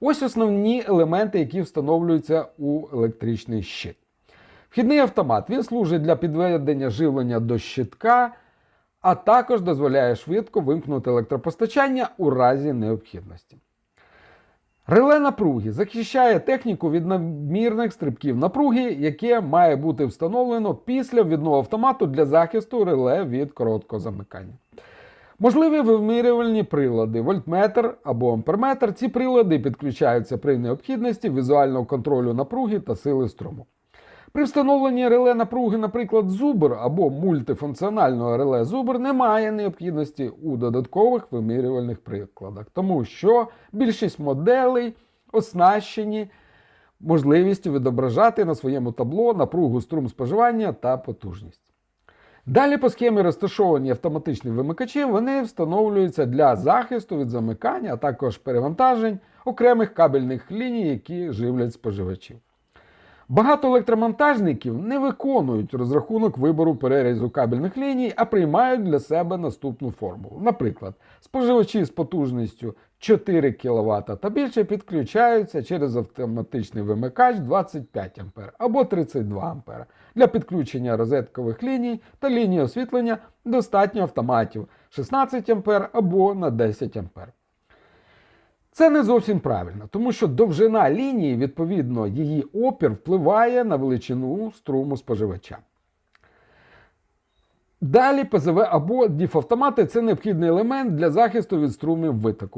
Ось основні елементи, які встановлюються у електричний щит. Вхідний автомат він служить для підведення живлення до щитка, а також дозволяє швидко вимкнути електропостачання у разі необхідності. Реле напруги захищає техніку від надмірних стрибків напруги, яке має бути встановлено після ввідного автомату для захисту реле від короткого замикання. Можливі вимірювальні прилади, вольтметр або амперметр. Ці прилади підключаються при необхідності візуального контролю напруги та сили струму. При встановленні реле напруги, наприклад, зубр або мультифункціонального реле зубр, немає необхідності у додаткових вимірювальних прикладах, тому що більшість моделей оснащені можливістю відображати на своєму табло напругу струм споживання та потужність. Далі по схемі розташовані автоматичні вимикачі, вони встановлюються для захисту від замикання, а також перевантажень окремих кабельних ліній, які живлять споживачів. Багато електромонтажників не виконують розрахунок вибору перерізу кабельних ліній, а приймають для себе наступну формулу. Наприклад, споживачі з потужністю 4 кВт та більше підключаються через автоматичний вимикач 25 А або 32 А. Для підключення розеткових ліній та ліній освітлення достатньо автоматів 16 А або на 10 А. Це не зовсім правильно, тому що довжина лінії, відповідно, її опір впливає на величину струму споживача. Далі ПЗВ або діфавтомати це необхідний елемент для захисту від струмів витоку.